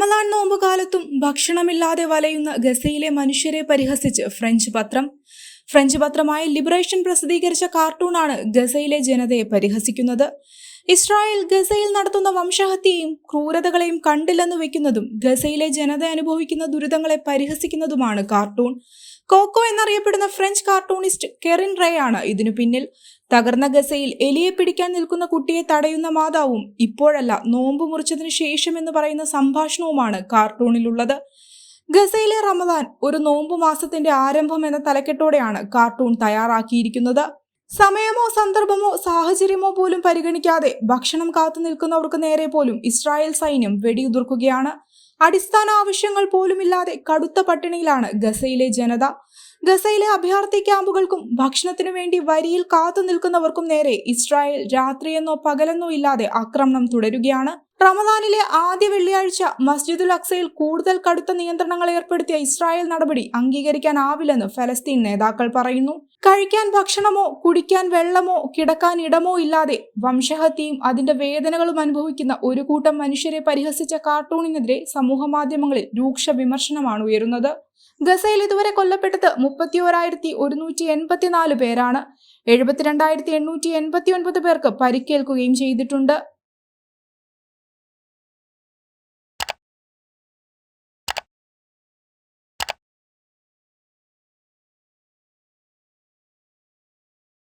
റമദാൻ നോമ്പുകാലത്തും ഭക്ഷണമില്ലാതെ വലയുന്ന ഗസയിലെ മനുഷ്യരെ പരിഹസിച്ച് ഫ്രഞ്ച് പത്രം ഫ്രഞ്ച് പത്രമായ ലിബറേഷൻ പ്രസിദ്ധീകരിച്ച കാർട്ടൂണാണ് ഗസയിലെ ജനതയെ പരിഹസിക്കുന്നത്. ഇസ്രായേൽ ഗസയിൽ നടത്തുന്ന വംശഹത്യയും ക്രൂരതകളെയും കണ്ടില്ലെന്ന് വെക്കുന്നതും ഗസയിലെ ജനത അനുഭവിക്കുന്ന ദുരിതങ്ങളെ പരിഹസിക്കുന്നതുമാണ് കാർട്ടൂൺ. കോക്കോ എന്നറിയപ്പെടുന്ന ഫ്രഞ്ച് കാർട്ടൂണിസ്റ്റ് കെറിൻ റേ ആണ് ഇതിനു പിന്നിൽ. തകർന്ന ഗസയിൽ എലിയെ പിടിക്കാൻ നിൽക്കുന്ന കുട്ടിയെ തടയുന്ന മാതാവും ഇപ്പോഴല്ല നോമ്പ് മുറിച്ചതിനു ശേഷം എന്ന് പറയുന്ന സംഭാഷണവുമാണ് കാർട്ടൂണിലുള്ളത്. ഗസയിലെ റമദാൻ ഒരു നോമ്പു മാസത്തിന്റെ ആരംഭം എന്ന തലക്കെട്ടോടെയാണ് കാർട്ടൂൺ തയ്യാറാക്കിയിരിക്കുന്നത്. സമയമോ സന്ദർഭമോ സാഹചര്യമോ പോലും പരിഗണിക്കാതെ ഭക്ഷണം കാത്തു നിൽക്കുന്നവർക്ക് നേരെ പോലും ഇസ്രായേൽ സൈന്യം വെടിയുതിർക്കുകയാണ്. അടിസ്ഥാന ആവശ്യങ്ങൾ പോലുമില്ലാതെ കടുത്ത പട്ടിണിയിലാണ് ഗസയിലെ ജനത. ഗസയിലെ അഭയാർത്ഥി ക്യാമ്പുകൾക്കും ഭക്ഷണത്തിനു വേണ്ടി വരിയിൽ കാത്തു നിൽക്കുന്നവർക്കും നേരെ ഇസ്രായേൽ രാത്രിയെന്നോ പകലെന്നോ ഇല്ലാതെ ആക്രമണം തുടരുകയാണ്. റമദാനിലെ ആദ്യ വെള്ളിയാഴ്ച മസ്ജിദുൽ അക്സയിൽ കൂടുതൽ കടുത്ത നിയന്ത്രണങ്ങൾ ഏർപ്പെടുത്തിയ ഇസ്രായേൽ നടപടി അംഗീകരിക്കാനാവില്ലെന്ന് ഫലസ്തീൻ നേതാക്കൾ പറയുന്നു. കഴിക്കാൻ ഭക്ഷണമോ കുടിക്കാൻ വെള്ളമോ കിടക്കാൻ ഇടമോ ഇല്ലാതെ വംശഹത്യയും അതിന്റെ വേദനകളും അനുഭവിക്കുന്ന ഒരു കൂട്ടം മനുഷ്യരെ പരിഹസിച്ച കാർട്ടൂണിനെതിരെ സമൂഹമാധ്യമങ്ങളിൽ രൂക്ഷ വിമർശനമാണ് ഉയരുന്നത്. ഗസയിൽ ഇതുവരെ കൊല്ലപ്പെട്ടത് മുപ്പത്തി ഓരായിരത്തി ഒരുന്നൂറ്റി എൺപത്തിനാല് പേരാണ്. എഴുപത്തിരണ്ടായിരത്തി എണ്ണൂറ്റി എൺപത്തി ഒൻപത് പേർക്ക് പരിക്കേൽക്കുകയും ചെയ്തിട്ടുണ്ട്.